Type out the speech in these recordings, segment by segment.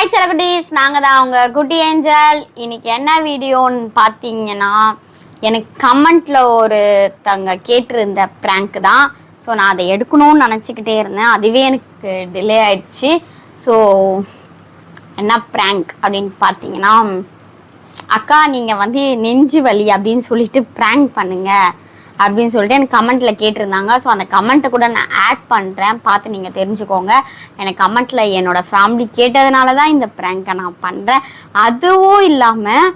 Hi செலகுட்டீஸ் நாங்கள் தான் அவங்க குட்டி ஏஞ்சல். இன்னைக்கு என்ன வீடியோன்னு பார்த்தீங்கன்னா எனக்கு கமெண்ட்ல தங்க கேட்டிருந்த ப்ராங்க் தான். ஸோ நான் அதை எடுக்கணும்னு நினச்சிக்கிட்டே இருந்தேன். அதுவே எனக்கு டிலே ஆயிடுச்சு. ஸோ என்ன ப்ராங்க் அப்படின்னு பார்த்தீங்கன்னா அக்கா நீங்கள் வந்து நெஞ்சு வலி அப்படின்னு சொல்லிட்டு ப்ராங்க் பண்ணுங்கள் அப்படின்னு சொல்லிட்டு எனக்கு கமெண்ட்ல கேட்டிருந்தாங்க. ஸோ அந்த கமெண்ட்டை கூட நான் ஆட் பண்ணுறேன் பார்த்து நீங்கள் தெரிஞ்சுக்கோங்க. எனக்கு கமெண்ட்ல என்னோட ஃபேமிலி கேட்டதுனால தான் இந்த ப்ராங்கை நான் பண்ணுறேன் அதுவும் இல்லாமல்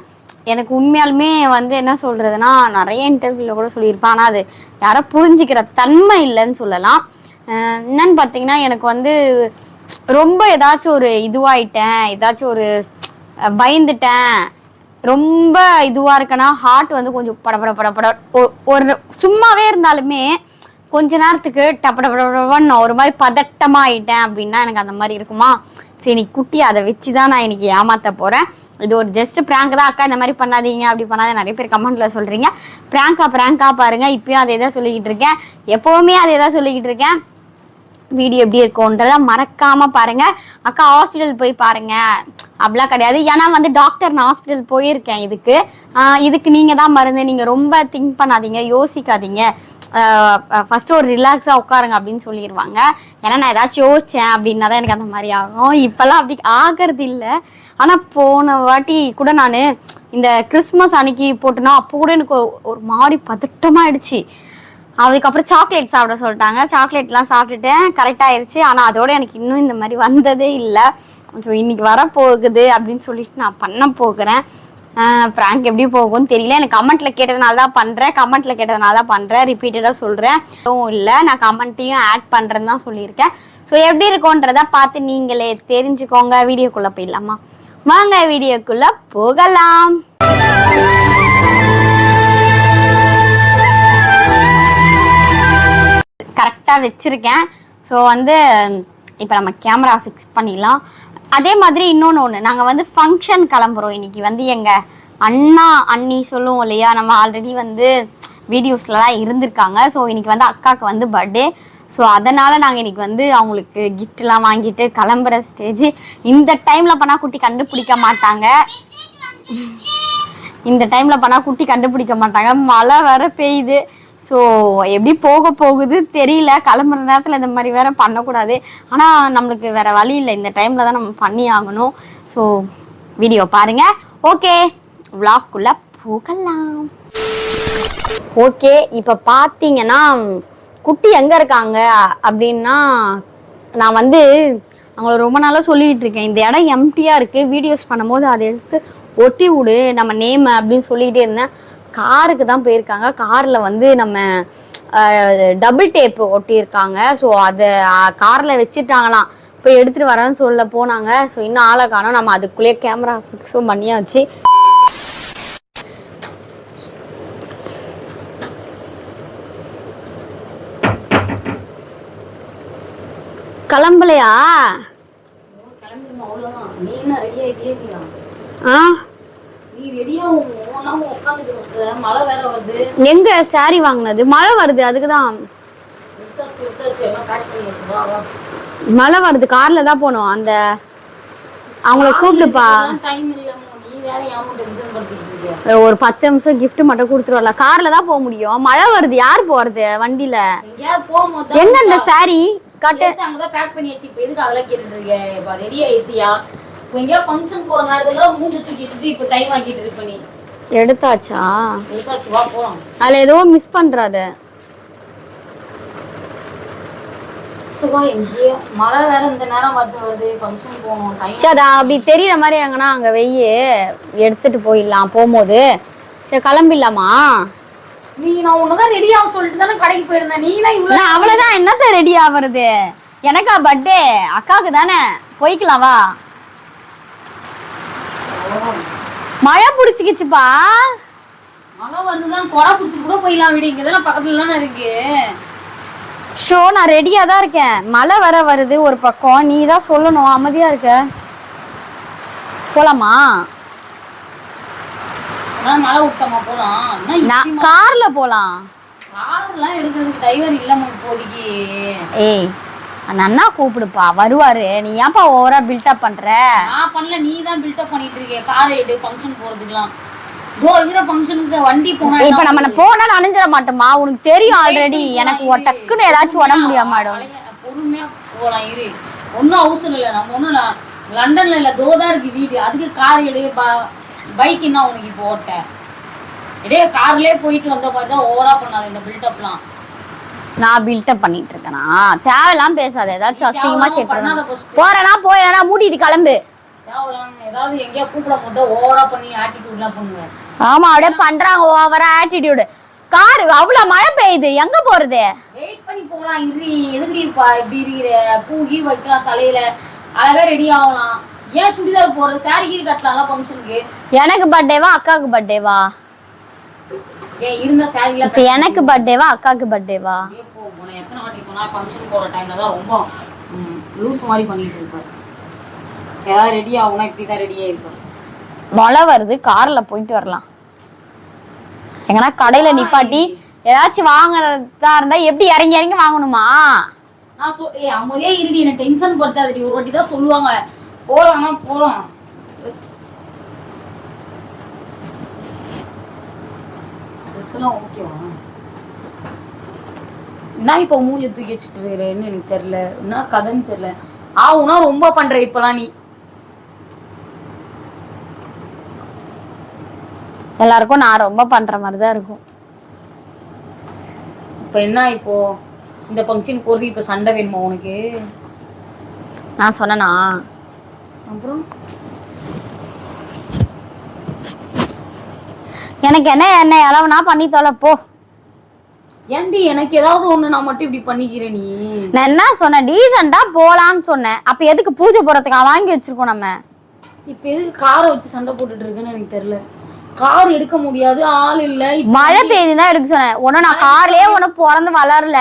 எனக்கு உண்மையாலுமே வந்து என்ன சொல்கிறதுனா நிறைய இன்டர்வியூவில் கூட சொல்லியிருப்பேன். ஆனால் அது யாரோ புரிஞ்சுக்கிற தன்மை இல்லைன்னு சொல்லலாம். என்னன்னு பார்த்தீங்கன்னா எனக்கு வந்து ரொம்ப ஏதாச்சும் ஒரு இதுவாயிட்டேன். ஏதாச்சும் ஒரு பயந்துட்டேன். ரொம்ப இதுவா இருக்கனா? ஹார்ட் வந்து கொஞ்சம் படபட படபட ஒ- ஒரு சும்மாவே இருந்தாலுமே கொஞ்ச நேரத்துக்கு டப்பட படபடன்னு ஒரு மாதிரி பதட்டமா ஆயிட்டேன் அப்படின்னா எனக்கு அந்த மாதிரி இருக்குமா? சரி நீ குட்டி அதை வச்சு தான் நான் இன்னைக்கு ஏமாத்த போறேன். இது ஒரு ஜஸ்ட் பிராங்க் தான் அக்கா இந்த மாதிரி பண்ணாதீங்க அப்படி பண்ணாத நிறைய பேர் கமெண்ட்ல சொல்றீங்க. பிராங்கா பிராங்கா பாருங்க. இப்பயும் அதை தான் சொல்லிக்கிட்டு இருக்கேன். எப்பவுமே அதை தான் சொல்லிக்கிட்டு இருக்கேன். வீடியோ எப்படி இருக்கும்ன்றத மறக்காம பாருங்க. அக்கா ஹாஸ்பிட்டல் போய் பாருங்க. அப்படிலாம் கிடையாது. ஏன்னா வந்து டாக்டர் நான் ஹாஸ்பிட்டல் போயிருக்கேன் இதுக்கு. இதுக்கு நீங்க தான் மருந்து. நீங்க ரொம்ப திங்க் பண்ணாதீங்க. யோசிக்காதீங்க. ஃபர்ஸ்ட் ஒரு ரிலாக்ஸா உட்காருங்க அப்படின்னு சொல்லிடுவாங்க ஏன்னா நான் ஏதாச்சும் யோசிச்சேன் அப்படின்னா தான் எனக்கு அந்த மாதிரி ஆகும். இப்பெல்லாம் அப்படி ஆகிறது இல்லை. ஆனா போன வாட்டி கூட நான் இந்த கிறிஸ்மஸ் அன்னைக்கு போட்டேன்னா அப்போ கூட எனக்கு ஒரு- ஒரு மாதிரி பதட்டமாயிடுச்சு. அதுக்கப்புறம் சாக்லேட் சாப்பிட சொல்லிட்டாங்க. சாக்லேட்லாம் சாப்பிட்டுட்டேன். கரெக்ட் ஆயிடுச்சு ஆனால் அதோட எனக்கு இன்னும் இந்த மாதிரி வந்ததே இல்லை. ஸோ இன்னைக்கு வரப்போகுது அப்படின்னு சொல்லிட்டு நான் பண்ண போகிறேன். ப்ராங்க் எப்படி போகும்னு தெரியல. எனக்கு கமெண்ட்ல கேட்டதுனால தான் பண்ணுறேன் கமெண்ட்ல கேட்டதுனால தான் பண்ணுறேன் ரிப்பீட்டடாக சொல்கிறேன் எதுவும் இல்லை. நான் கமெண்ட்டையும் ஆட் பண்ணுறேன்னு தான் சொல்லியிருக்கேன். ஸோ எப்படி இருக்கும்ன்றத பார்த்து நீங்களே தெரிஞ்சுக்கோங்க. வீடியோக்குள்ளே போயிடலாமா? வாங்க வீடியோக்குள்ளே போகலாம். கரெக்டாக வச்சுருக்கேன். ஸோ வந்து இப்போ நம்ம கேமரா ஃபிக்ஸ் பண்ணிடலாம். அதே மாதிரி இன்னொன்று ஒன்று நாங்கள் வந்து ஃபங்க்ஷன் கிளம்புறோம் இன்னைக்கு. வந்து எங்கள் அண்ணா அண்ணி சொல்லுவோம் இல்லையா? நம்ம ஆல்ரெடி வந்து வீடியோஸ்லலாம் இருந்திருக்காங்க. ஸோ இன்னைக்கு வந்து அக்காவுக்கு வந்து பர்த்டே ஸோ அதனால் நாங்கள் இன்னைக்கு வந்து அவங்களுக்கு கிஃப்ட்லாம் வாங்கிட்டு கிளம்புற ஸ்டேஜ் இந்த டைமில் பண்ணால் குட்டி கண்டுபிடிக்க மாட்டாங்க. இந்த டைமில் பண்ணால் குட்டி கண்டுபிடிக்க மாட்டாங்க. மழை வர பெய்யுது. ஸோ எப்படி போக போகுது தெரியல. கிளம்புற நேரத்தில் இந்த மாதிரி வேற பண்ணக்கூடாது. ஆனால் நம்மளுக்கு வேற வழி இல்லை. இந்த டைம்ல தான் நம்ம பண்ணி ஆகணும். ஸோ வீடியோ பாருங்க. ஓகே விளாக்குள்ள போகலாம். ஓகே இப்போ பார்த்தீங்கன்னா குட்டி எங்கே இருக்காங்க? அப்படின்னா நான் வந்து அவங்கள ரொம்ப நாளாக சொல்லிகிட்டு இருக்கேன். இந்த இடம் எம்டியாக இருக்குது வீடியோஸ் பண்ணும்போது அதை எடுத்து ஒட்டி விடு. நம்ம நேம் அப்படின்னு சொல்லிகிட்டே இருந்தேன். காருக்கு தான் போயிருக்காங்க. காரில் வந்து நம்ம டபுள் டேப் ஒட்டியிருக்காங்க. ஸோ அதை காரில் வச்சுட்டாங்களாம். போய் எடுத்துகிட்டு வரேன்னு சொல்ல போனாங்க. ஸோ இன்னும் ஆளை காணோம். நம்ம அதுக்குள்ளேயே கேமரா ஃபிக்ஸும் பண்ணியாச்சு. கிளம்பலையா? ஆ? எங்க சாரி வாங்கினது? மழை வருது அதுக்கு தான். மழை வருது கார்ல தான் போனோம் அந்த அவங்கள கூப்பிடுப்பா? ஒரு பத்து நிமிஷம் gift மட்டும் கொடுத்துட்டு வரலாம் கார்ல தான் போக முடியும். மழை வருது யார் போறது வண்டியில? எங்க இந்த சாரி காட்டு. அங்கதான் pack பண்ணியாச்சு. இப்ப எதுக்கு அதெல்லாம் கேட்டுட்டு ready ஆயிட்டியா? இப்ப எங்கேயாவது function போற நேரத்துல மூஞ்சி தூக்கி வச்சுட்டு இப்ப time ஆக்கிட்டு இருப்ப நீ. எடுத்தாச்சா? எடுத்தாச்சு, வா, போலாம். அதுல ஏதோ மிஸ் பண்றாத. சுபா, எங்கேயோ மழை வேற இந்த நேரம் வருது வருது function போகணும் time சரி நான் அப்படி தெரியற மாதிரி எங்கன்னா அங்க வெய்யு எடுத்துட்டு போயிடலாம் போகும்போது. சரி கிளம்பிடலாமா? நீ நான் உன்னதான் ரெடி ஆக சொல்லிட்டு தானே கடைக்கு போயிருந்தேன். நீ தான் இவ்வளவு நான் அவ்வளவுதான் என்ன சார் ரெடி ஆவறது? எனக்கா பர்த்டே அக்காவுக்கு தானே? போய்க்கலாம் வா. மழை பிடிச்சிக்கிச்சுப்பா. மழை வருதுதான் கொடை பிடிச்சி கூட போயிடலாம் விடு. இங்கதான் பக்கத்துல தானே இருக்கு. ஷோ நான் ரெடியா தான் இருக்கேன். மழை வர வருது. ஒரு பக்கம். நீ தான் சொல்லணும். அமைதியா இருக்க. போலாமா? மழை விட்டோமா போலாம். கார்ல போலாம். கார்லாம் எடுக்கிறதுக்கு டிரைவர் இல்லம்மா இப்போதைக்கு. ஏய் அந்த அண்ணா கூப்பிடுப்பா வருவாரு. நீ ஏன்ப்பா ஓவரா பில்டப் பண்ற? நான் பண்ணல நீ தான் பில்டப் பண்ணிட்டு இருக்க. கார் எடு ஃபங்க்ஷன் போறதுக்குலாம் தோ இருக்கிற ஃபங்க்ஷனுக்கு வண்டி போனா இப்ப நம்ம போனா நனைஞ்சிட மாட்டோமா உனக்கு தெரியும் ஆல்ரெடி எனக்கு டக்குன்னு ஏதாச்சும் உடம்பு முடியாம ஆயிடும் பொறுமையா போலாம் இரு. ஒன்றும் அவசரம் இல்லை நம்ம ஒன்றும் லண்டன்ல இல்ல தோதான் இருக்கு வீடு. அதுக்கு கார் எடு பைக் என்ன உனக்கு இப்போ ஓட்ட? இடையே கார்லயே போயிட்டு வந்த மாதிரி தான் ஓவரா பண்ணாத இந்த பில்டப்லாம் நான் பில்டப் பண்ணிட்டு இருக்கேனா? தேவையெல்லாம் பேசாத ஏதாச்சும் அசிங்கமா கேட்கணும். போறேனா போயேனா மூடிட்டு கிளம்பு. ஆமா அப்படியே பண்றாங்க ஓவரா ஆட்டிடியூடு கார் அவ்வளவு மழை பெய்யுது. எங்க போறது? வெயிட் பண்ணி போகலாம் இரு. எதுக்கு இப்ப இப்படி இருக்கிற? பூ கீ வைக்கலாம் தலையில. அழகா ரெடி ஆகலாம். ஏன் சுடிதார் போடுற? சாரி கீழ் கட்டலாம்ல ஃபங்க்ஷனுக்கு எனக்கு பர்த்டேவா அக்காவுக்கு பர்த்டேவா இருந்த இப்ப எனக்கு பர்த்டேவா அக்காவுக்கு பர்த்டேவா உனக்கு எத்தனை வாட்டி சொன்னா ஃபங்க்ஷன் போற டைம்ல தான் ரொம்ப லூஸ் மாதிரி பண்ணிட்டு இருப்பார் ஏதாவது ரெடி ஆகும்னா இப்படி தான் ரெடியாக இருப்பார் மழை வருது கார்ல போயிட்டு வரலாம். எங்கன்னா கடையில நிப்பாட்டி ஏதாச்சும் வாங்குறதா இருந்தா எப்படி இறங்கி இறங்கி வாங்கணுமா? நான் சொ ஏ அமைதியா இருடி என்ன டென்ஷன் படுத்தாதடி. ஒரு வாட்டி தான் சொல்லுவாங்க. போலாம்னா போலாம். ட்ரெஸ்லாம் ஓகேவா என்ன இப்போ மூஞ்சி தூக்கி வச்சுட்டு இருக்கிறேன்னு எனக்கு தெரியல. என்ன கதைன்னு தெரியல. ஆகுனா ரொம்ப பண்ற இப்பலாம் நீ. எல்லாருக்கும் நான் ரொம்ப பண்ற மாதிரி தான் இருக்கும். இப்போ என்ன இப்போ? இந்த ஃபங்க்ஷன் போறது இப்போ சண்டை வேணுமா உனக்கு? நான் சொன்னனா? அப்புறம்? எனக்கு என்ன என்ன இளவுனா பண்ணி தொலை போ. ஏன்டி எனக்கு ஏதாவது ஒண்ணு நான் மட்டும் இப்படி பண்ணிக்கிறேன் நீ? நான் என்ன சொன்னேன்? டீசெண்டா போலான்னு சொன்னேன். அப்ப எதுக்கு பூஜை போடுறதுக்கு? வாங்கி வச்சிருக்கோம் நம்ம. இப்ப எதுக்கு காரை வச்சு சண்டை போட்டுட்டு இருக்குன்னு எனக்கு தெரியல. கார் எடுக்க முடியாது ஆள் இல்ல. இப்ப மழை பெய்யுதுதான் எடுக்க சொன்னேன். ஒன்னும் நான் கார்லயே ஒன்னும் பிறந்து வளரல.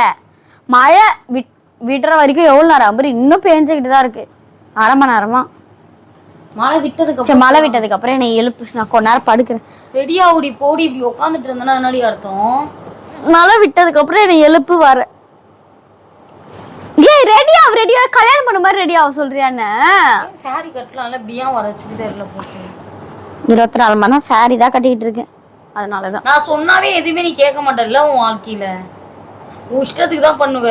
மழை விட் விடுற வரைக்கும் எவ்வளவு நேரம்? அப்புறம் இன்னும் பேஞ்சுக்கிட்டு தான் இருக்கு. அரை மணி நேரமா. மழை விட்டதுக்கு சரி மழை விட்டதுக்கு அப்புறம் என்னை எழுப்பு. நான் கொஞ்ச நேரம் படுக்கிறேன். ரெடி ஆகுடி போடி இப்படி உட்காந்துட்டு இருந்தேன்னா என்னடி அர்த்தம்? மழை விட்டதுக்கு அப்புறம் என்னை எழுப்பு வர. ஏய் ரெடி ஆகு ரெடி ஆகு கல்யாணம் பண்ண மாதிரி ரெடி ஆக சொல்றியான்னு சாரி கட்டலாம்ல பியா வர சுடிதார்ல போட்டு. இருபத்தி நாலு மணி நேரம் சாரி தான் கட்டிக்கிட்டு இருக்கேன். அதனாலதான். நான் சொன்னாவே எதுவுமே நீ கேட்க மாட்டேல்ல உன் வாழ்க்கையில? உன் இஷ்டத்துக்கு தான் பண்ணுவ.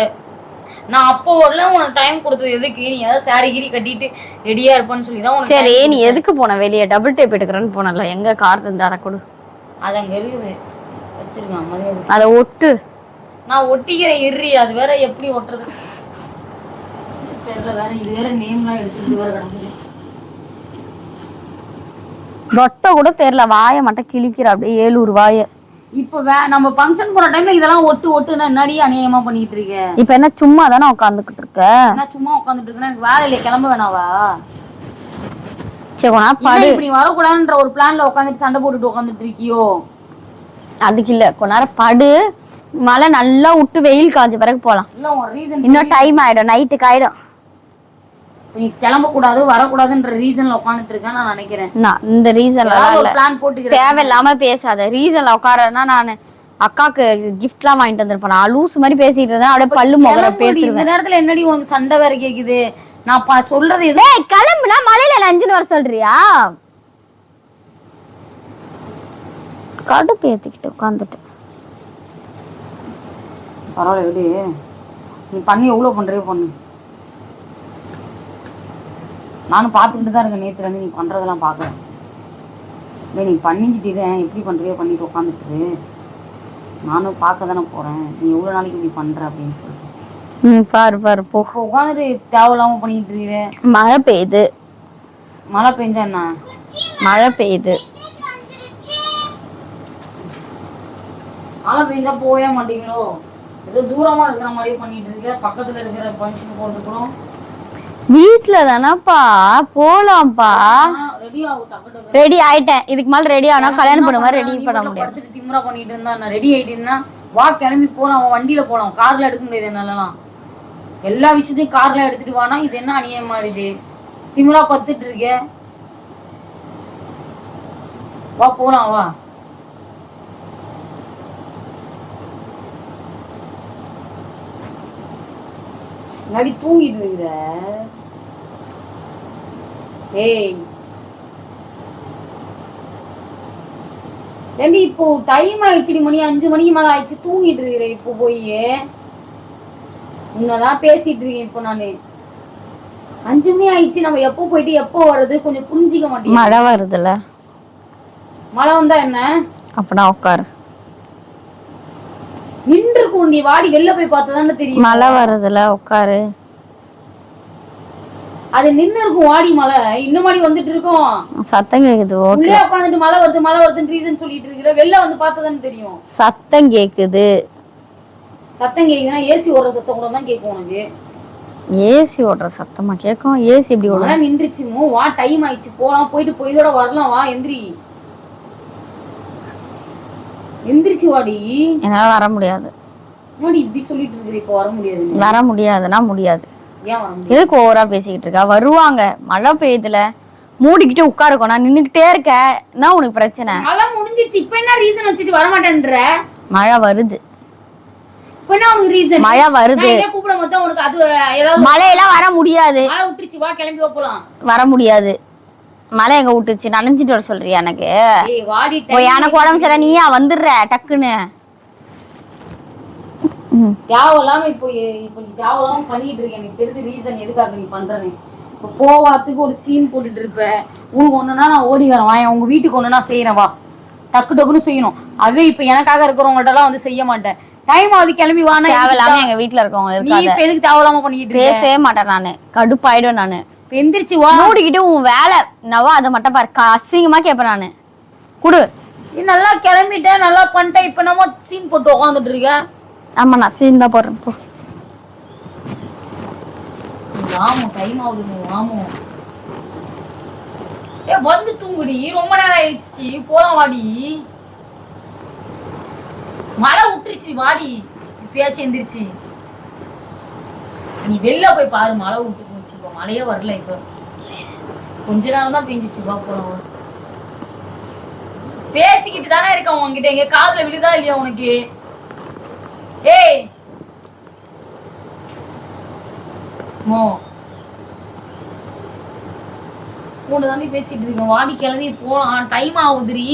நான் அப்போ வரல உனக்கு டைம் கொடுத்தது எதுக்கு? நீ ஏதாவது சாரி கீரி கட்டிட்டு ரெடியா இருப்பேன்னு சொல்லி தான் உனக்கு சரி நீ எதுக்கு போன வெளியே? டபுள் டேப் எடுக்கிறேன்னு போனல. எங்க கார் இருந்தா கொடு. அது அங்க இருக்குது. வச்சிருக்கேன். அதை ஒட்டு. நான் ஒட்டிக்கிறேன் இர்ரி. அது வேற எப்படி ஒட்டுறது? தெரியல வேற இது வேற நேம்லாம் எடுத்துட்டு வேற கிடக்குது. சொட்டை கூட தெரியல வாயை மட்டும் கிழிக்கிற அப்படியே ஏழூர் வாயை. இப்போ வே நம்ம ஃபங்க்ஷன் போற டைம்ல இதெல்லாம் ஒட்டு ஒட்டுனா என்னடி அநியாயமா பண்ணிட்டு இருக்க? இப்ப என்ன சும்மா தானே உட்காந்துக்கிட்டு இருக்க? நான் சும்மா உட்காந்துட்டு இருக்கேன் எனக்கு வேலை இல்லை கிளம்ப வேணாவா? சரி உனா இல்ல இப்படி வரக்கூடாதுன்ற ஒரு பிளான்ல உட்காந்துட்டு சண்டை போட்டுட்டு உட்காந்துட்டு இருக்கியோ? அதுக்கு இல்ல கொஞ்ச நேரம் படு. மழை நல்லா விட்டு வெயில் காஞ்ச பிறகு போலாம். இன்னும் டைம் ஆயிடும் நைட்டுக்கு ஆயிடும். நீ கிளம்ப கூடாது வரக்கூடாதுன்ற ரீசன்ல உட்காந்துட்டு இருக்கேன் நான் நினைக்கிறேன். நான் இந்த ரீசன்ல பிளான் தேவையில்லாம பேசாத. ரீசன்ல உட்காரனா நான் அக்காக்கு கிஃப்ட்லாம் வாங்கிட்டு வந்திருப்பேன். நான் லூஸ் மாதிரி பேசிட்டு இருந்தேன். அப்படியே பல்லு முகர இந்த நேரத்துல என்னடி உனக்கு சண்டை வேற கேக்குது? நான் சொல்றது டேய் கிளம்புனா மலையில நஞ்சுன்னு வர சொல்றியா? கடுப்பு ஏத்திக்கிட்டு உட்காந்துட்டு பரவாயில்ல விடு. நீ பண்ணி எவ்வளவு பண்றியோ பண்ணு. நானும் பார்த்துக்கிட்டு தான் இருக்கேன் இருந்து நீ பண்றதெல்லாம் பார்க்குறேன் டேய் நீ பண்ணிக்கிட்டு எப்படி பண்றியோ பண்ணிட்டு உட்காந்துட்டு. நானும் பார்க்க தானே போறேன். நீ எவ்வளவு நாளைக்கு இப்படி பண்ற அப்படின்னு சொல்லிட்டு. ம் பாரு பாரு போ. உட்காந்துட்டு தேவையில்லாம பண்ணிட்டு இருக்கிற மழை பெய்யுது. மழை பெஞ்சா என்ன? மழை பெய்யுது. மழை பெஞ்சா போகவே மாட்டீங்களோ? ஏதோ தூரமா இருக்கிற மாதிரியே பண்ணிட்டு இருக்க பக்கத்துல இருக்கிற ஃபங்க்ஷன் போறதுக்கும் வீட்ல தானப்பா. போலாம்ப்பா. ரெடி ஆயிட்டேன். இதுக்கு மேல ரெடி ஆனா கல்யாணம் பண்ண மாதிரி ரெடி பண்ண? முடியாது. திமிரா பண்ணிட்டு இருந்தா நான் ரெடி ஆயிட்டேன்னா வா கிளம்பி போலாம். வண்டியில போலாம். கார்ல எடுக்க முடியாது என்னாலலாம். எல்லா விஷயத்தையும் கார்ல எடுத்துட்டு வானா இது என்ன அநியாயமா இது? திமிரா பத்துட்டு இருக்க. வா போலாம் வா. நடி தூங்கிட்டு இருக்கிற ஏய். ஏண்டி இப்போ டைம் ஆயிடுச்சுடி மணி அஞ்சு மணிக்கு மேல ஆயிடுச்சு தூங்கிட்டு இருக்கிற இப்போ போய். உன்னதான் பேசிட்டு இருக்கேன் இப்போ நானு. அஞ்சு மணி ஆயிடுச்சு நம்ம எப்போ போயிட்டு எப்போ வர்றது கொஞ்சம் புரிஞ்சிக்க மாட்டேங்க மழை வருதுல்ல மழை வந்தா என்ன? அப்பனா உட்காரு நின்று கூண்டி வாடி வெளில போய் பார்த்ததானே தெரியும். மழை வருதுல்ல உட்காரு. அது நின்னு இருக்கும் வாடி மழை. இன்னும் மாடி வந்துட்டு இருக்கோம். சத்தம் கேக்குது உள்ளே உட்காந்துட்டு மழை வருது மழை வருதுன்னு ரீசன் சொல்லிட்டு இருக்கிற வெளில வந்து பார்த்ததானே தெரியும். சத்தம் கேக்குது. சத்தம் கேக்குதுன்னா ஏசி ஓடுற சத்தம் கூட தான் கேட்கும் உனக்கு. ஏசி ஓடுற சத்தமா கேட்கும் ஏசி எப்படி மழை நின்றுச்சுமோ வா டைம் ஆயிடுச்சு போலாம் போயிட்டு போய்தோட வரலாம் வா எந்திரி. எந்திரிச்சு வாடி. என்னால வர முடியாது. என்னடி இப்படி சொல்லிட்டு இருக்கிற இப்போ வர முடியாது. வர முடியாதுன்னா முடியாது. எதுக்கு ஓவரா பேசிக்கிட்டு இருக்கா? வருவாங்க. மழை பெய்யுதுல. மூடிக்கிட்டு உட்காருக்கோ நான் நின்னுக்கிட்டே இருக்கேன். என்ன உனக்கு பிரச்சனை? மழை முடிஞ்சிருச்சு. இப்ப என்ன ரீசன் வச்சுட்டு வர மாட்டேன்ற? மழை வருது. இப்ப என்ன உனக்கு ரீசன் மழை வருது. கூப்பிட மொத்தம் உனக்கு அது ஏதாவது மழையெல்லாம் வர முடியாது. மழை விட்டுருச்சு. வா கிளம்பி வா போலாம். வர முடியாது. மழை எங்க விட்டுச்சு? நனைஞ்சிட்டு வர சொல்றியா எனக்கு? எனக்கு உடம்பு சரியில்லை. நீயா? வந்துடுற டக்குன்னு. ம். தேவையில்லாம இப்போ இப்போ நீ தேவையில்லாம பண்ணிட்டு இருக்க. எனக்கு தெரிஞ்ச ரீசன் எதுக்காக நீ பண்றேன்னு. இப்போ போவாத்துக்கு ஒரு சீன் போட்டுட்டு இருப்ப. உனக்கு ஒண்ணுனா நான் ஓடி வரேன். வா உங்க வீட்டுக்கு ஒண்ணுனா செய்யறேன் வா. டக்கு டக்குன்னு செய்யணும். அதுவே இப்போ எனக்காக இருக்கிறவங்கள்ட்ட எல்லாம் வந்து செய்ய மாட்டேன். டைம் ஆகுது கிளம்பி வானா தேவையில்லாம எங்க வீட்டுல இருக்கவங்க நீ எதுக்கு தேவையில்லாம பண்ணிட்டு இருக்க? பேசவே மாட்டேன் நானு. கடுப்பாயிடும் நானு. எந்திரிச்சு வா. மூடிக்கிட்டு உன் வேலை. என்னவோ அதை மட்டும் பாரு. க- அசிங்கமா கேட்பேன் நானு. குடு. நீ நல்லா கிளம்பிட்டேன் நல்லா பண்ணிட்டேன் இப்ப நம்ம சீன் போட்டு உட்காந்துட்டு இருக்க. ஆமா நான் சீன் தான் போடுறேன். போ. வாமோ டைம் ஆகுது நீ வாமோ. ஏ வந்து தூங்குடி. ரொம்ப நேரம் ஆயிடுச்சு. போலாம் வாடி. மழை விட்டுருச்சு வாடி. இப்பயாச்சும் எந்திரிச்சு. நீ வெளில போய் பாரு மழை விட்டு இப்போ மழையே வரல இப்போ. கொஞ்ச நேரம் தான் பெஞ்சிச்சு வா. பேசிக்கிட்டு தானே இருக்கேன் உன்கிட்ட. எங்க காதுல விழுதா இல்லையா உனக்கு? ஏய்! மோ. கூட தாண்டி பேசிட்டு இருக்கேன். வாடி கிளம்பி போலாம் டைம் ஆகுதுரி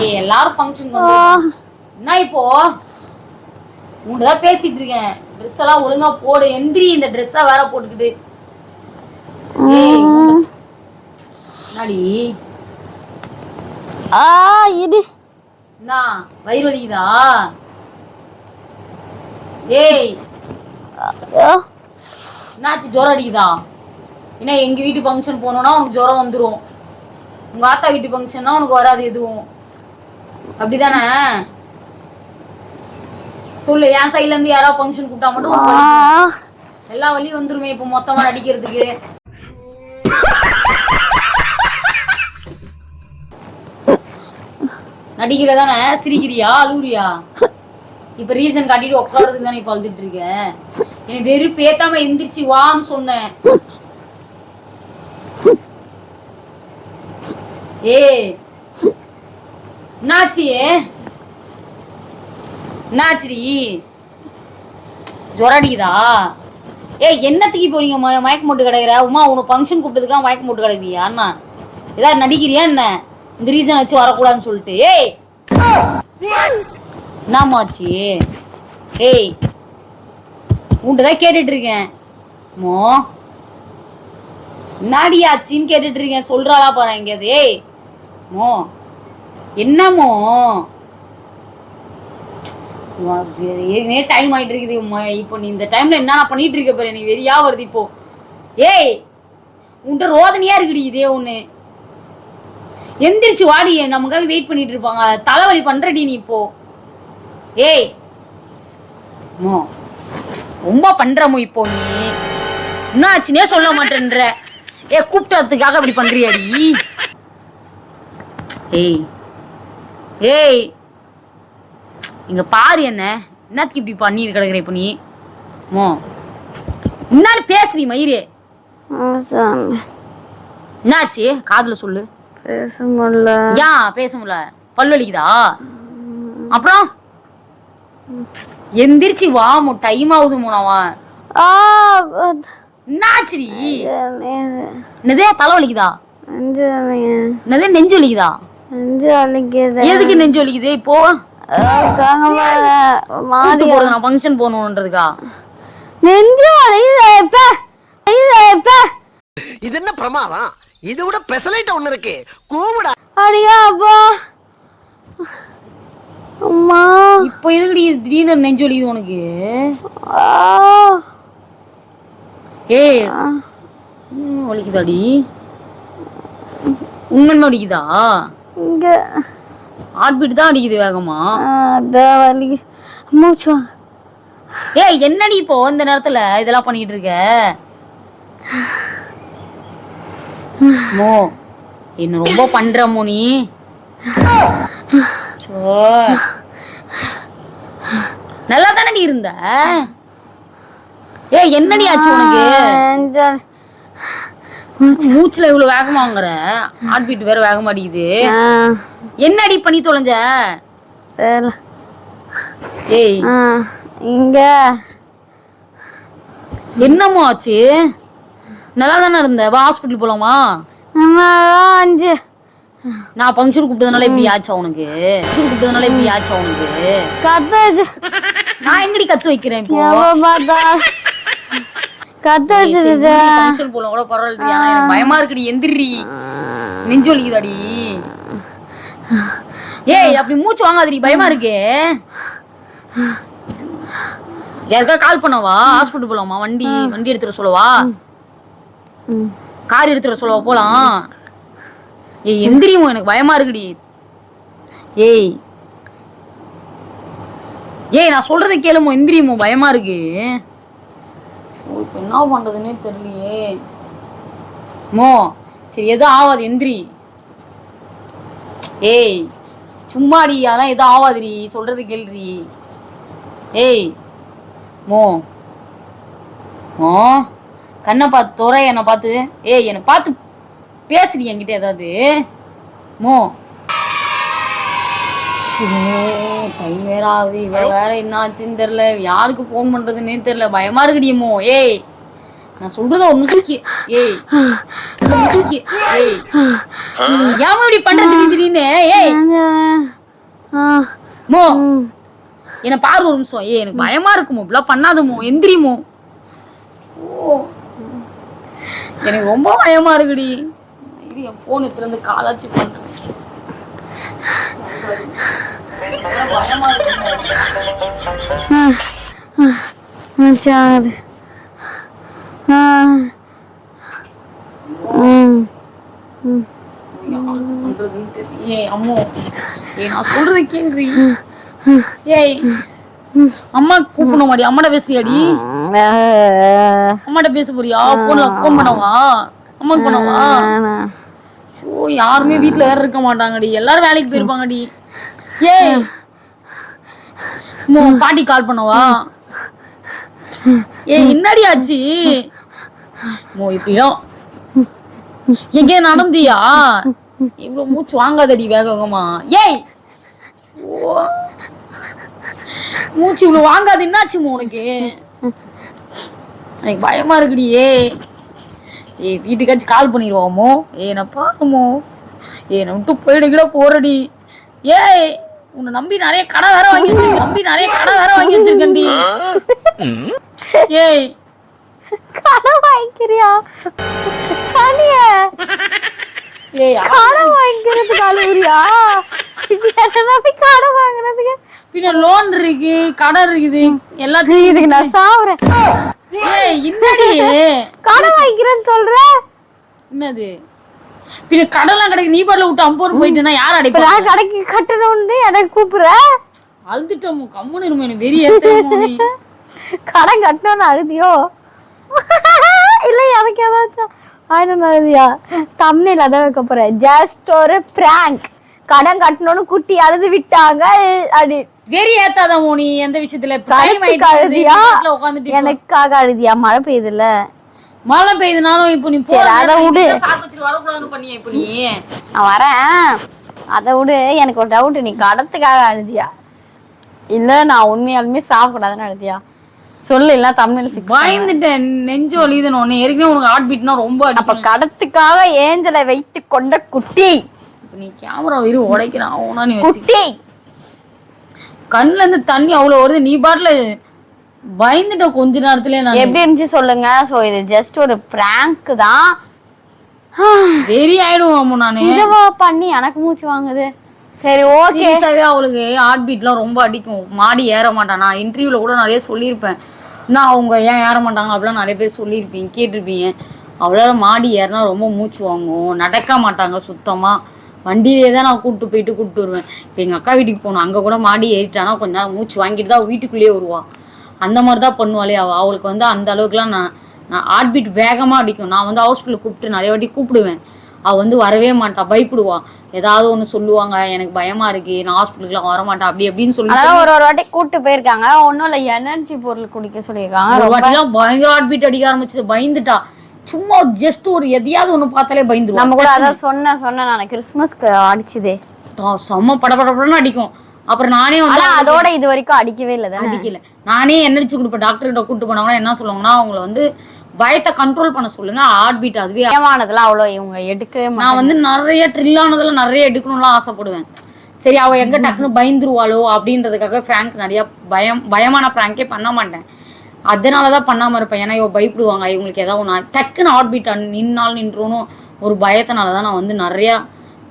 ஏய் எல்லாரும் ஃபங்க்ஷனுக்கு என்ன இப்போ? உன்கிட்ட தான் பேசிட்டு இருக்கேன். ட்ரெஸ் எல்லாம் ஒழுங்கா போடு. எந்திரி இந்த ட்ரெஸ்ஸை வேற போட்டுக்கிட்டு. என்னடி? ஆ இது என்ன? வயிறு வலிக்குதா? ஏய். என்னாச்சு? ஜுரம் அடிக்குதா? ஏன்னா எங்க வீட்டு ஃபங்க்ஷன் போனோம்னா உனக்கு ஜுரம் வந்துரும். உங்க ஆத்தா வீட்டு ஃபங்க்ஷன்னா உனக்கு வராது எதுவும். அப்படிதானே? சொல்லு என் சைடுல இருந்து யாராவது ஃபங்க்ஷன் கூப்பிட்டா மட்டும். எல்லா வலியும் வந்துருமே இப்போ மொத்தமா நடிக்கிறதுக்கு நடிக்கிறதானே? சிரிக்கிறியா? அழுவுறியா? இப்ப ரீசன் காட்டிட்டு உட்கார்றதுக்கு தானே இப்ப அழுதுட்டு இருக்க? எனக்கு வெறும் பேத்தாம எந்திரிச்சு வான்னு சொன்னேன். ஏய் என்னாச்சு? என்னாச்சுடி? ஜுரம் அடிக்குதா ஏய் என்னத்துக்கு இப்போ நீங்க மயக்க மூட்டு கிடைக்கிற. உமா உனக்கு ஃபங்க்ஷன் கூப்பிட்டதுக்காக மயக்க மூட்டு கிடைக்குதியா அண்ணா. ஏதாவது நடிக்கிறியா என்ன? இந்த ரீசன் வச்சு வரக்கூடாதுன்னு சொல்லிட்டு. ஏய்! என்னம்மாச்சு ஏய்! உன்கிட்ட தான் கேட்டுட்டு இருக்கேன். மோ. நாடியாச்சின்னு கேட்டுட்டு இருக்கேன். சொல்றாளா பாரு எங்கேயாவது ஏய்! மோ. என்னமோ ஏற்கனவே டைம் ஆயிட்டு இருக்குது ம- இப்போ நீ இந்த டைம்ல என்னென்ன பண்ணிட்டு இருக்க பாரு? நீ வெறியா வருது இப்போ. ஏய் உன்கிட்ட ரோதனையா இருக்குடி இதே ஒண்ணு. எந்திரிச்சு வாடி நமக்காக வெயிட் பண்ணிட்டு இருப்பாங்க. தலைவலி பண்றடி நீ இப்போ. ஏய் மோ ரொம்ப பண்றமோ இப்போ நீ? என்ன ஆச்சுனே சொல்ல மாட்டேன்ற. ஏ கூப்பிட்டதுக்காக இப்படி பண்றியாடி? ஏய் ஏய் இங்க பாரு என்ன. என்னத்துக்கு இப்படி பண்ணிட்டு கிடக்குற இப்ப நீ? மோ. முன்னாடி பேசுறீ மயிரே. என்னாச்சு? காதுல சொல்லு. பேச முடியல. ஏன் பேச முடியல. பல் வலிக்குதா? அப்புறம்? எந்திரிச்சு வா மு. டைம் ஆகுது மூணாவா ஆ என்னாச்சுடி? என்னதே? தலை வலிக்குதா? நெஞ்சு என்னதே? நெஞ்சு வலிக்குதா? நெஞ்சு வலிக்குது. எதுக்கு நெஞ்சு வலிக்குது? இப்போ? கூட்டு போறது நான் ஃபங்க்ஷன் நெஞ்சு இது என்ன பிரமாதம்? இது விட பெசலைட் ஒண்ணு இருக்கு. கூவுடா. அடியா அப்பா. அம்மா. இப்போ எதுக்குடி திடீர்னு நெஞ்சு வலிக்குது உனக்கு. ஏய் வலிக்குதாடி? உண்மையுமே வலிக்குதா? இங்க. ஹார்ட் பீட் தான் அடிக்குது வேகமா அதான் வலி மூச்சு. ஏய் என்னடி இப்போ இந்த நேரத்துல இதெல்லாம் பண்ணிட்டு இருக்க மோ என்ன ரொம்ப பண்ற மோ நீ. நல்லா தானடி இருந்த ஏய் என்னடி ஆச்சு உனக்கு. மூச்சுல இவ்வளவு வேகமா வாங்குற ஹார்ட் பீட் வேற வேகமா அடிக்குது. என்னடி பண்ணி தொலைஞ்ச. ஏய். இங்க. என்னமோ ஆச்சு? நல்லா தானே இருந்த? வா ஹாஸ்பிட்டல் போலாமா? அஞ்சு. நான் ஃபங்க்ஷன் கூப்பிட்டதுனால இப்படி ஆச்சா உனக்கு? ஃபங்க்ஷன் கூப்பிட்டதுனால இப்படி ஆச்சா உனக்கு? கத்தாச்சு நான் எங்கடி கத்து வைக்கிறேன் இப்போ? போலாம் கூட பரவாயில்ல எனக்கு பயமா இருக்குடி. எந்திரி நெஞ்சு வலிக்குதாடி. ஏய் அப்படி மூச்சு வாங்காதடி. பயமா இருக்கு. யாருக்கா கால் பண்ணவா? ஹாஸ்பிட்டல் போலாமா? வண்டி வண்டி எடுத்துட சொல்லவா? கார் எடுத்துட சொல்லவா? போலாம். ஏய் எந்திரியும் எனக்கு பயமா இருக்குடி. ஏய். ஏய் நான் சொல்றதை கேளுமோ எந்திரியுமோ பயமா இருக்கு. இப்போ என்ன பண்ணுறதுன்னே தெரியலையே. மோ சரி எதுவும் ஆகாது எந்திரி. ஏய் சும்மாடி அதான் எதுவும் ஆகாதுரி சொல்றது கேள்றி ஏய் மோ மோ கண்ணை பார்த்து துறை என்னை பார்த்து ஏய் என்னை பார்த்து பேசுறீ என்கிட்ட ஏதாவது. மோ டைம் வேற ஆகுது இவ வேற என்ன ஆச்சுன்னு தெரியல. யாருக்கு ஃபோன் பண்றதுன்னே தெரியல. பயமா இருக்குடியமோ ஏய் நான் சொல்றத ஒரு நிமிஷம் கே- ஏய் ஒரு நிமிஷம் கே- ஏய் ஏமா இப்படி பண்ற திடீர் திடீர்னு? ஏய். மோ என்ன பாரு ஒரு நிமிஷம். ஏய் எனக்கு பயமா இருக்குமோ இப்படிலாம் பண்ணாதமோ எந்திரிமோ ஓ எனக்கு ரொம்ப பயமா இருக்குடி. இது என் போன் எடுத்துட்டு வந்து காலாச்சு பண்றேன் பயமா இருக்குமோ மூச்சு வாங்குது ஆ ம் பண்றதுன்னு தெரியல. ஏய் அம்மோ. கூப்பிடணும் மாடி அம்மாட்ட பேசுறியாடி? அம்மாட்ட பேச போறியா? போன்ல போன் பண்ணவா? அம்மாக்கு பண்ணவா? ஓ யாருமே வீட்டுல வேற இருக்க மாட்டாங்கடி. எல்லாரும் வேலைக்கு போயிருப்பாங்கடி. ஏய் பாட்டி கால் பண்ணவா. ஏய் என்னடி ஆச்சு? மோ இப்படியும் எங்கே நடந்தியா? இவ்வளவு மூச்சு வாங்காதடி வேக வேகமா. ஏய் ஓ. மூச்சு இவ்வளவு வாங்காது. என்னாச்சு உனக்கு? எனக்கு பயமா இருக்குடியே ஏய் வீட்டுக்காச்சும் கால் பண்ணிடுவோமோ? ஏய் நான் பாருமோ. ஏய் நான் விட்டு போயிடுகிற போறடி. ஏய் உன்னை நம்பி நிறைய கடை வேற வாங்கி வச்சிருக்கேன் நம்பி நிறைய கடை வேற வாங்கி வச்சிருக்கேன்டி. ஏய். கடை வாங்கிக்கிறியா? சனிய. ஏய் கடை வாங்கிக்கிறதுக்கு போய் கடை வாங்குறதுக்கு? பின்ன லோன் இருக்கு கடை இருக்குது எல்லாத்தையும் இதுக்கு நான் சாவுறேன். ஏய் என்னடி? கடை வாங்கிக்கிறேன்னு சொல்ற? என்னது? பின்ன கடலாம் கிடைக்கு நீ பாடல விட்டு அம்போர் போயிட்டுனா யார் அடைப்பா நான் கடைக்கு கட்டணும்னு எனக்கு கூப்பிடுற? அழுதுட்டோம் கம்முன்னு இருமே எனக்கு வெறி கடன் கட்டணும்னு அழுதியோ? இல்ல எனக்கு ஏதாச்சும் ஆயிரம் அழுதியா? தமிழில் அதான் வைக்க போறேன். ஜஸ்ட் ஒரு பிராங்க் கடன் கட்டணும்னு குட்டி அழுது விட்டாங்க அப்படி வெறி ஏத்தாத மோனி எந்த விஷயத்துல? அழுதியா? எனக்காக அழுதியா? மழை பெய்யுதுல்ல. மழை பெய்யுதுனாலும் இப்போ நீ சரி, அதை விடு. நான் வரேன். அதை விடு. எனக்கு ஒரு டவுட் நீ கடத்துக்காக அழுதியா? இல்ல நான் உண்மையாலுமே சாப்பிடாதுன்னு அழுதியா? சொல்லு இல்ல தமிழ் பயந்துட்டேன். நெஞ்சு வலியுதுன்னு ஒண்ணு ஏற்கனவே உனக்கு ஹார்ட் பீட்னா ரொம்ப அப்ப கடத்துக்காக ஏஞ்சலை வைத்து கொண்ட குட்டி. நீ கேமரா இரு உடைக்கிறான். குட்டி. கண்ணுல இருந்து தண்ணி அவ்வளவு வருது. நீ பாட்டுல பயந்துட்ட கொஞ்ச நேரத்துல நான். எப்படி இருந்துச்சு சொல்லுங்க. சோ இது ஜஸ்ட் ஒரு பிராங்க் தான். வெறி ஆயிடுவோம் நானு. இதவா பண்ணி எனக்கு மூச்சு வாங்குது. சரி ஓகே அவளுக்கு ஹார்ட் பீட்லாம் ரொம்ப அடிக்கும். மாடி ஏற மாட்டான் நான் இன்டர்வியூல கூட நிறைய சொல்லியிருப்பேன். நான் அவங்க ஏன் ஏற மாட்டாங்க? அப்படிலாம் நிறைய பேர் சொல்லியிருப்பீங்க கேட்டிருப்பீங்க. அவளால மாடி ஏறினா ரொம்ப மூச்சு வாங்கும். நடக்க மாட்டாங்க சுத்தமா. வண்டியிலே தான் நான் கூப்பிட்டு போயிட்டு கூப்பிட்டு வருவேன். இப்போ எங்கள் அக்கா வீட்டுக்கு போகணும். அங்கே கூட மாடி ஏறிட்டானா கொஞ்ச நேரம் மூச்சு வாங்கிட்டு தான் வீட்டுக்குள்ளேயே வருவா. அந்த மாதிரி தான் பண்ணுவாளே அவள் அவளுக்கு வந்து அந்த அளவுக்குலாம் நான் நான் ஹார்ட் பீட் வேகமாக அடிக்கும். நான் வந்து ஹாஸ்பிட்டல் கூப்பிட்டு நிறைய வாட்டி கூப்பிடுவேன். அவள் வந்து வரவே மாட்டா பயப்படுவா. ஏதாவது ஒன்று சொல்லுவாங்க எனக்கு பயமா இருக்கு நான் ஹாஸ்பிட்டலுக்குலாம் வர மாட்டேன் அப்படி அப்படின்னு சொல்லி ஒரு ஒரு வாட்டி கூட்டு போயிருக்காங்க. ஒண்ணும் இல்ல எனர்ஜி பொருள் குடிக்க சொல்லியிருக்காங்க. ஒரு வாட்டிலாம் பயங்கர ஹார்ட் பீட் அடிக்க ஆரம்பிச்சு பயந்துட்டா. சும்மா ஜஸ்ட் ஒரு எதையாவது ஒண்ணு பார்த்தாலே பயந்துருவா. நம்ம கூட அதான் சொன்ன சொன்ன நான் கிறிஸ்மஸ்க்கு அடிச்சுதே. செம்ம படபடபடன்னு அடிக்கும். அப்புறம் நானே வந்து அதோட இது வரைக்கும் அடிக்கவே இல்லை அடிக்கல. நானே என்னடிச்சு கொடுப்பேன் டாக்டர் கிட்ட கூட்டு போனாங்கன்னா என்ன சொல்லுவாங்கன்னா அவங்கள வந்து பயத்தை கண்ட்ரோல் பண்ண சொல்லுங்க ஹார்ட் பீட் அதுவே ஏமானதுலாம் அவ்வளோ இவங்க மாட்டாங்க நான் வந்து நிறைய ட்ரில்லானதுல நிறைய எடுக்கணும்லாம் ஆசைப்படுவேன். சரி அவ எங்க டக்குன்னு பயந்துருவாளோ அப்படின்றதுக்காக ஃப்ராங்க் நிறைய பயம் பயமான ஃப்ராங்கே பண்ண மாட்டேன். அதனாலதான் பண்ணாம இருப்பேன். ஏன்னா இவ பயப்படுவாங்க. இவங்களுக்கு ஏதாவது ஒன்று டக்குன்னு ஹார்ட் பீட் நின்னால் நின்றோனும் ஒரு பயத்தினால தான் நான் வந்து நிறைய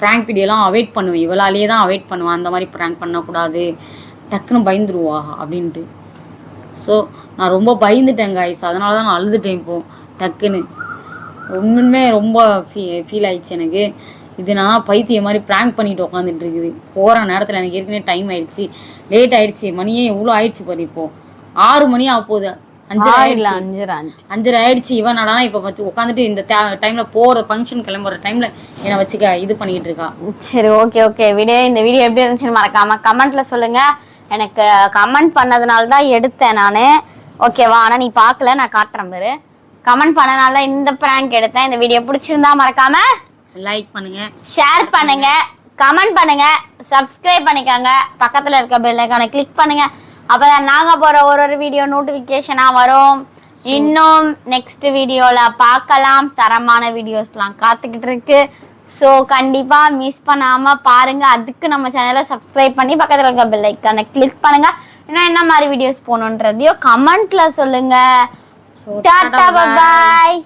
ப்ராங்க் வீடியோலாம் அவாய்ட் பண்ணுவேன் இவளாலேயே தான் அவாய்ட் பண்ணுவேன் அந்த மாதிரி ப்ராங்க் பண்ணக்கூடாது. டக்குன்னு பயந்துருவா அப்படின்ட்டு. ஸோ நான் ரொம்ப பயந்துட்டேன் காய்ஸ் அதனால தான் நான் அழுதுட்டேன் இப்போ. டக்குன்னு. ஒன்றுமே ரொம்ப ஃபீ ஃபீல் ஆயிடுச்சு எனக்கு. இது நான் பைத்திய மாதிரி ப்ராங்க் பண்ணிட்டு உட்காந்துட்டு இருக்குது. போகிற நேரத்தில் எனக்கு ஏற்கனவே டைம் ஆயிடுச்சு. லேட் ஆயிடுச்சு. மணியே எவ்வளோ ஆயிடுச்சு பாரு இப்போது ஆறு மணி ஆக போகுது அஞ்சு இல்ல அஞ்சரை அஞ்சு அஞ்சரை ஆயிடுச்சு. இவன் நடனா இப்போ வச்சு உட்காந்துட்டு இந்த டைம்ல போகிற ஃபங்க்ஷன் கிளம்புற டைம்ல என்னை வச்சுக்க இது பண்ணிக்கிட்டு இருக்கா. சரி ஓகே ஓகே வீடியோ இந்த வீடியோ எப்படி இருந்துச்சுன்னு மறக்காம கமெண்ட்ல சொல்லுங்க. எனக்கு கமெண்ட் பண்ணதுனால தான் எடுத்தேன் நான். ஓகேவா ஆனா நீ பார்க்கல நான் காட்டுறேன் பாரு. கமெண்ட் பண்ணனால இந்த ப்ராங்க் எடுத்தேன். இந்த வீடியோ பிடிச்சிருந்தா மறக்காம லைக் பண்ணுங்க. ஷேர் பண்ணுங்க. கமெண்ட் பண்ணுங்க. சப்ஸ்கிரைப் பண்ணிக்கோங்க. பக்கத்துல இருக்க பெல் ஐக்கானை கிளிக் பண்ணுங்க. அப்பதான் நாங்க போற ஒரு ஒரு வீடியோ நோட்டிபிகேஷனா வரும். இன்னும் நெக்ஸ்ட் வீடியோல பார்க்கலாம். தரமான வீடியோஸ்லாம் காத்துக்கிட்டு இருக்கு. ஸோ கண்டிப்பா மிஸ் பண்ணாம பாருங்க. அதுக்கு நம்ம சேனலை சப்ஸ்கிரைப் பண்ணி பக்கத்துல இருக்க பெல் ஐக்கானை கிளிக் பண்ணுங்க. இன்னும் என்ன மாதிரி வீடியோஸ் போகணுன்றதையோ கமெண்ட்ல சொல்லுங்க. So, டாடா பாய்